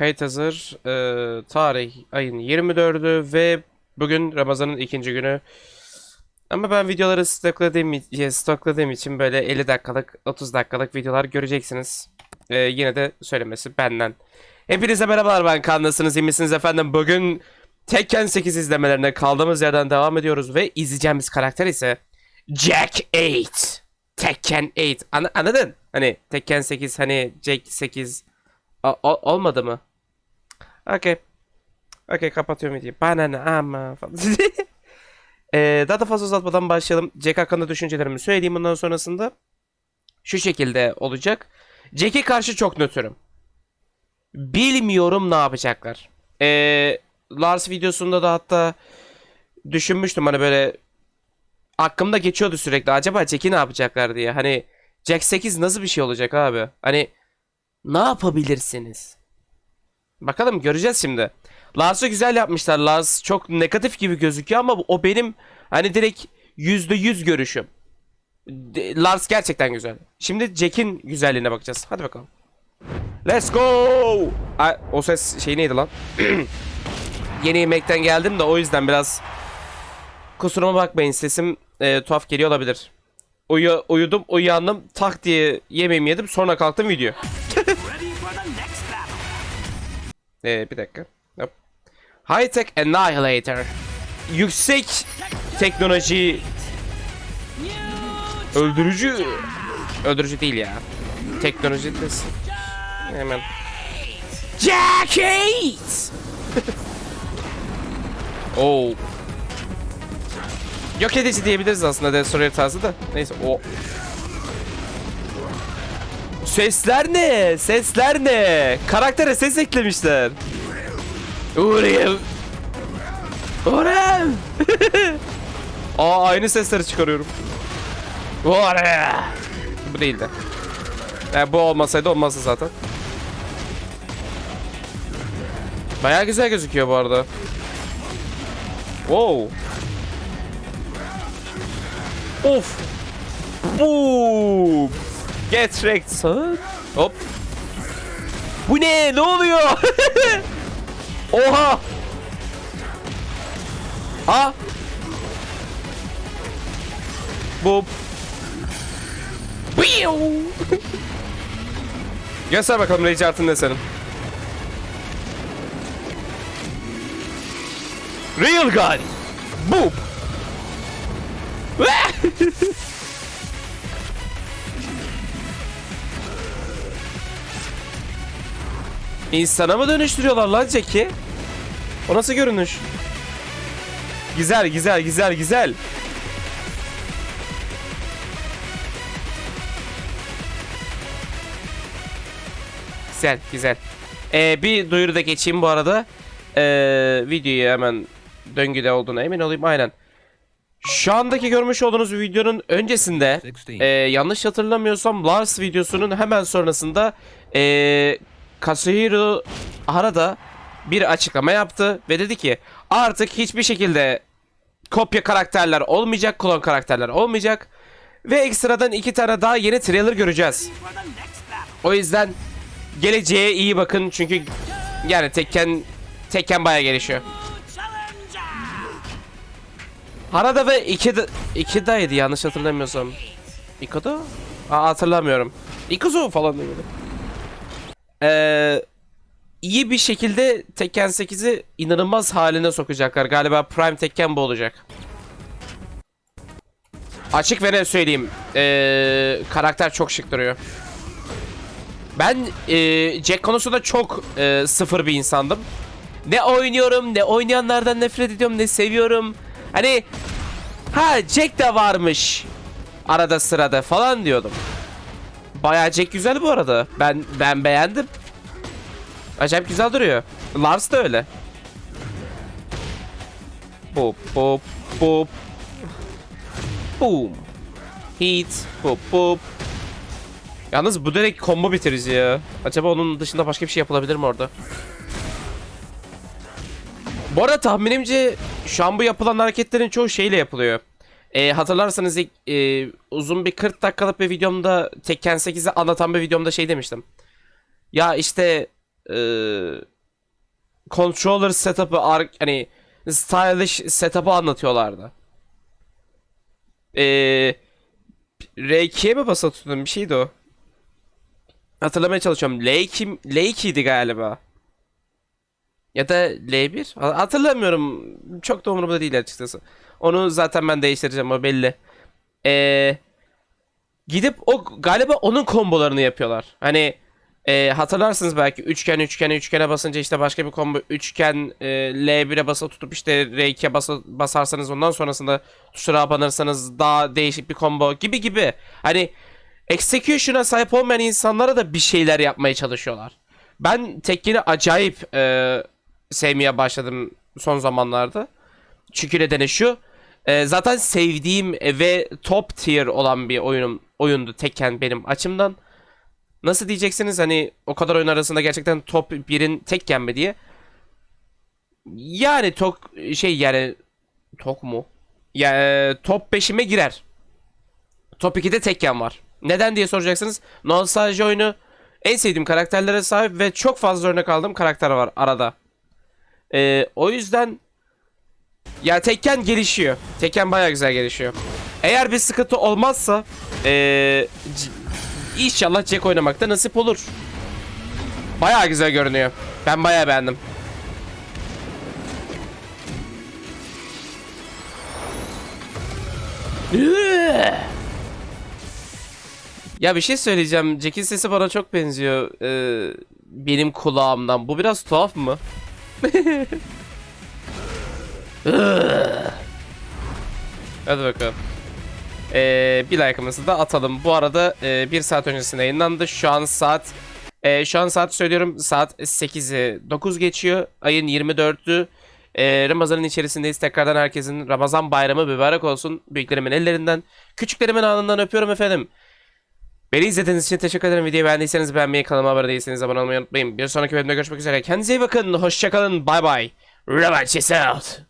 Kayıt hazır. Ee, tarih ayın 24'ü ve bugün Ramazan'ın ikinci günü. Ama ben videoları stokladığım, stokladığım için böyle 50 dakikalık, 30 dakikalık videolar göreceksiniz. Ee, yine de söylemesi benden. Hepinize merhabalar ben Kaan nasılsınız iyi efendim? Bugün Tekken 8 izlemelerine kaldığımız yerden devam ediyoruz ve izleyeceğimiz karakter ise Jack 8. Tekken 8. Ana- anladın? Hani Tekken 8 hani Jack 8 O- o- olmadı mı? Okey. Okey kapatıyorum videoyu. Bana ne ama falan. Ee, daha da fazla uzatmadan başlayalım. Jack hakkında düşüncelerimi söyleyeyim bundan sonrasında. Şu şekilde olacak. Jack'e karşı çok nötrüm. Bilmiyorum ne yapacaklar. Ee, Lars videosunda da hatta düşünmüştüm hani böyle aklımda geçiyordu sürekli. Acaba Jack'i ne yapacaklar diye. Hani Jack 8 nasıl bir şey olacak abi? Hani ne yapabilirsiniz? Bakalım göreceğiz şimdi. Lars'ı güzel yapmışlar. Lars çok negatif gibi gözüküyor ama o benim hani direkt %100 görüşüm. De- Lars gerçekten güzel. Şimdi Jack'in güzelliğine bakacağız. Hadi bakalım. Let's go! Ay, o ses şey neydi lan? Yeni yemekten geldim de o yüzden biraz kusuruma bakmayın sesim e, tuhaf geliyor olabilir. Uyu, uyudum uyandım tak diye yemeğimi yedim sonra kalktım video. Ee, bir dakika. Hop. High Tech Annihilator. Yüksek teknoloji öldürücü öldürücü değil ya. Teknoloji de hemen. Jack Yates! oh. Yok edici diyebiliriz aslında Destroyer tarzı da. Neyse o. Sesler ne? Sesler ne? Karaktere ses eklemişler. Uğrayım. Uğrayım. Aa aynı sesleri çıkarıyorum. Uğrayım. Bu değildi. Yani bu olmasaydı olmazdı zaten. Baya güzel gözüküyor bu arada. Wow. Of. Boom. Get wrecked son. Hop. Bu ne? Ne oluyor? Oha. Ha? Biu. Göster bakalım Rage Art'ın ne senin. Real gun. Boop. İnsana mı dönüştürüyorlar lan Jack'i? O nasıl görünüş? Güzel güzel güzel güzel. Güzel güzel. Ee, bir duyuru da geçeyim bu arada. Ee, videoyu hemen döngüde olduğuna emin olayım aynen. Şu andaki görmüş olduğunuz videonun öncesinde e, yanlış hatırlamıyorsam Lars videosunun hemen sonrasında e, Kazuhiro Harada bir açıklama yaptı ve dedi ki artık hiçbir şekilde kopya karakterler olmayacak, klon karakterler olmayacak ve ekstradan iki tane daha yeni trailer göreceğiz. O yüzden geleceğe iyi bakın çünkü yani Tekken Tekken baya gelişiyor. Harada ve iki iki daydı yanlış hatırlamıyorsam. Ikoda? Aa, hatırlamıyorum. Ikuzo falan diyordu. Ee, iyi bir şekilde Tekken 8'i inanılmaz haline sokacaklar. Galiba Prime Tekken bu olacak. Açık ve ne söyleyeyim. Ee, karakter çok şık duruyor. Ben ee, Jack konusunda çok ee, sıfır bir insandım. Ne oynuyorum, ne oynayanlardan nefret ediyorum, ne seviyorum. Hani ha Jack de varmış arada sırada falan diyordum. Bayağı Jack güzel bu arada. Ben ben beğendim. Acayip güzel duruyor. Lars da öyle. Bop bop bop. Boom. Hit. Bop bop. Yalnız bu direkt combo bitirici ya. Acaba onun dışında başka bir şey yapılabilir mi orada? Bu arada tahminimce şu an bu yapılan hareketlerin çoğu şeyle yapılıyor. Ee, hatırlarsanız ilk, e, uzun bir 40 dakikalık bir videomda Tekken 8'i anlatan bir videomda şey demiştim. Ya işte e, controller setup'ı hani stylish setup'ı anlatıyorlardı. E, R2'ye mi basılı tuttum bir şeydi o. Hatırlamaya çalışıyorum. L2, L2'ydi galiba. Ya da L1? Ha- Hatırlamıyorum. Çok da umurumda değil açıkçası. Onu zaten ben değiştireceğim o belli. Ee, gidip o galiba onun kombolarını yapıyorlar. Hani e, hatırlarsınız belki üçgen üçgene üçgene basınca işte başka bir combo üçgen e, L1'e basılı tutup işte R2'ye basılı, basarsanız ondan sonrasında tuşlara abanırsanız daha değişik bir combo gibi gibi. Hani execution'a sahip olmayan insanlara da bir şeyler yapmaya çalışıyorlar. Ben Tekken'i acayip e, sevmeye başladım son zamanlarda. Çünkü nedeni şu. e, zaten sevdiğim ve top tier olan bir oyunum oyundu Tekken benim açımdan. Nasıl diyeceksiniz hani o kadar oyun arasında gerçekten top 1'in Tekken mi diye. Yani tok şey yani tok mu? Ya e, top 5'ime girer. Top 2'de Tekken var. Neden diye soracaksınız. Nostalji oyunu en sevdiğim karakterlere sahip ve çok fazla örnek aldığım karakter var arada. Ee, o yüzden ya Tekken gelişiyor. Tekken baya güzel gelişiyor. Eğer bir sıkıntı olmazsa c- inşallah Jack oynamakta nasip olur. Baya güzel görünüyor. Ben baya beğendim. Ya bir şey söyleyeceğim. Jack'in sesi bana çok benziyor. Ee, benim kulağımdan. Bu biraz tuhaf mı? Hadi bakalım. Ee, bir like'ımızı da atalım. Bu arada e, bir saat öncesinde yayınlandı. Şu an saat e, şu an saat söylüyorum saat 8'i 9 geçiyor. Ayın 24'ü. E, Ramazan'ın içerisindeyiz. Tekrardan herkesin Ramazan bayramı mübarek olsun. Büyüklerimin ellerinden, küçüklerimin alnından öpüyorum efendim. Beni izlediğiniz için teşekkür ederim. Videoyu beğendiyseniz beğenmeyi, kanalıma abone değilseniz abone olmayı unutmayın. Bir sonraki bölümde görüşmek üzere. Kendinize iyi bakın. Hoşçakalın. Bye bye. Revenge is out.